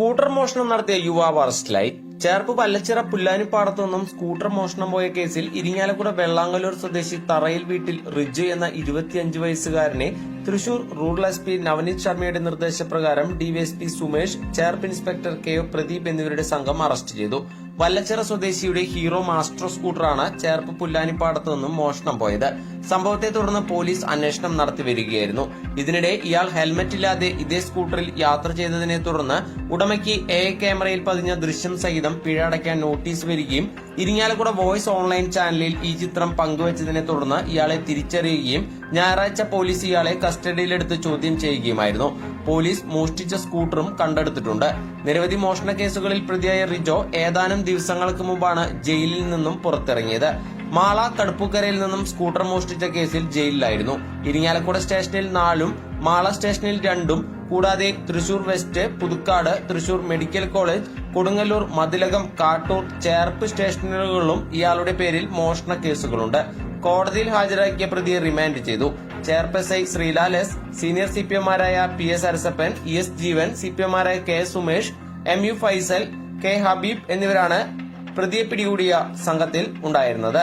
Scooter മോഷണം നടത്തിയ യുവാവ് അറസ്റ്റിലായി. ചേർപ്പ് പല്ലച്ചിറ പുല്ലാനിപ്പാടത്തു നിന്നും സ്കൂട്ടർ മോഷണം പോയ കേസിൽ ഇരിങ്ങാലക്കുട വെള്ളാങ്കല്ലൂർ സ്വദേശി തറയിൽ വീട്ടിൽ റിജു എന്ന ഇരുപത്തിയഞ്ച് വയസ്സുകാരനെ Thrissur rural S P Navaneeth ശർമ്മയുടെ നിർദ്ദേശപ്രകാരം DYSP Sumesh Cherpu inspector K O Pradeep എന്നിവരുടെ സംഘം അറസ്റ്റ് ചെയ്തു. വല്ലച്ചിറ സ്വദേശിയുടെ ഹീറോ മാസ്റ്റർ സ്കൂട്ടറാണ് ചേർപ്പ് പുല്ലാനിപ്പാടത്തു നിന്നും മോഷണം പോയത്. സംഭവത്തെ തുടർന്ന് പോലീസ് അന്വേഷണം നടത്തി വരികയായിരുന്നു. ഇതിനിടെ ഇയാൾ ഹെൽമറ്റ് ഇല്ലാതെ ഇതേ സ്കൂട്ടറിൽ യാത്ര ചെയ്തതിനെ തുടർന്ന് ഉടമയ്ക്ക് എ ക്യാമറയിൽ പതിഞ്ഞ ദൃശ്യം സഹിതം പിഴ അടയ്ക്കാൻ നോട്ടീസ് വരികയും ഇരിങ്ങാലക്കുട വോയിസ് ഓൺലൈൻ ചാനലിൽ ഈ ചിത്രം പങ്കുവച്ചതിനെ തുടർന്ന് ഇയാളെ തിരിച്ചറിയുകയും ഞായറാഴ്ച പോലീസ് ഇയാളെ കസ്റ്റഡിയിലെടുത്ത് ചോദ്യം ചെയ്യുകയുമായിരുന്നു. പോലീസ് മോഷ്ടിച്ച സ്കൂട്ടറും കണ്ടെടുത്തിട്ടുണ്ട്. നിരവധി മോഷണ കേസുകളിൽ പ്രതിയായ റിജോ ഏതാനും ദിവസങ്ങൾക്ക് മുമ്പാണ് ജയിലിൽ നിന്നും പുറത്തിറങ്ങിയത്. മാള കടുപ്പുക്കരയിൽ നിന്നും സ്കൂട്ടർ മോഷ്ടിച്ച കേസിൽ ജയിലിലായിരുന്നു. ഇരിങ്ങാലക്കുട സ്റ്റേഷനിൽ നാലും മാള സ്റ്റേഷനിൽ രണ്ടും കൂടാതെ Thrissur west Puthukkad Thrissur medical college Kodungallur Mathilakam Kattoor Cherpu സ്റ്റേഷനുകളിലും ഇയാളുടെ പേരിൽ മോഷണ കേസുകളുണ്ട്. കോടതിയിൽ ഹാജരാക്കിയ പ്രതിയെ റിമാൻഡ് ചെയ്തു. Cherpu S I Sreelal S senior C P എമാരായ P S Arasappan E S Jeevan C P എമാരായ K Sumesh M U Faisal K Habeeb എന്നിവരാണ് പ്രതിയെ പിടികൂടിയ സംഘത്തിൽ ഉണ്ടായിരുന്നത്.